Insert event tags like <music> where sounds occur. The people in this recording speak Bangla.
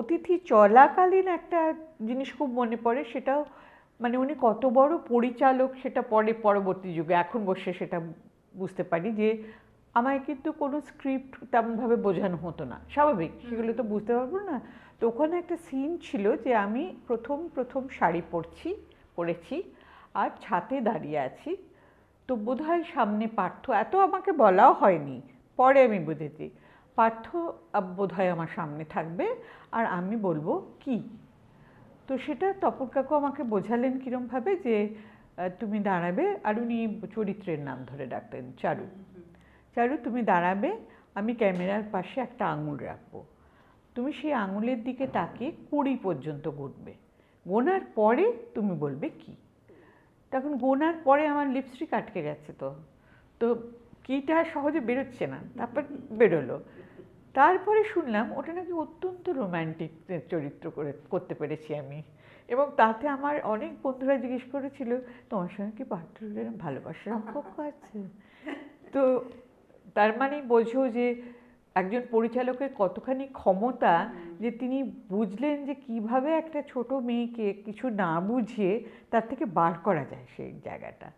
অতিথি চলাকালীন একটা জিনিস খুব মনে পড়ে সেটাও মানে উনি কত বড় পরিচালক সেটা পরে পরবর্তী যুগে এখন বসে সেটা বুঝতে পারি যে আমায় কিন্তু কোনো স্ক্রিপ্ট তেমনভাবে বোঝানো হতো না। স্বাভাবিক সেগুলো তো বুঝতে পারব না। তো ওখানে একটা সিন ছিল যে আমি প্রথম প্রথম শাড়ি পরছি পরেছি আর ছাতে দাঁড়িয়ে আছি। তো বোধহয় সামনে পার্থ এত আমাকে বলাও হয়নি পরে আমি বুঝেছি। পার্থ আব- বোধহয় আমার সামনে থাকবে। আর আমি বলব কি? তো সেটা তপন কাকু আমাকে বোঝালেন কীরমভাবে যে তুমি দাঁড়াবে আর উনি চরিত্রের নাম ধরে ডাকতেন চারু। চারু, তুমি দাঁড়াবে, আমি ক্যামেরার পাশে একটা আঙুল রাখব। তুমি সেই আঙুলের দিকে তাকিয়ে কুড়ি পর্যন্ত গুনবে। গোনার পরে তুমি বলবে কি? তখন গোনার পরে আমার লিপস্টিক আটকে গেছে তো। তো কিটা সহজে বেরোচ্ছে না, তারপর বেরোলো। তারপরে শুনলাম ওটা নাকি অত্যন্ত রোম্যান্টিক চরিত্র করে করতে পেরেছি আমি। এবং তাতে আমার অনেক বন্ধুরা জিজ্ঞেস করেছিল তোমার সঙ্গে কি এরম ভালোবাসার সম্পর্ক আছে? <laughs> তো তার মানে বোঝো যে একজন পরিচালকের কতখানি ক্ষমতা যে তিনি বুঝলেন যে কীভাবে একটা ছোট মেয়েকে কিছু না বুঝিয়ে তার থেকে বার করা যায় সেই জায়গাটা।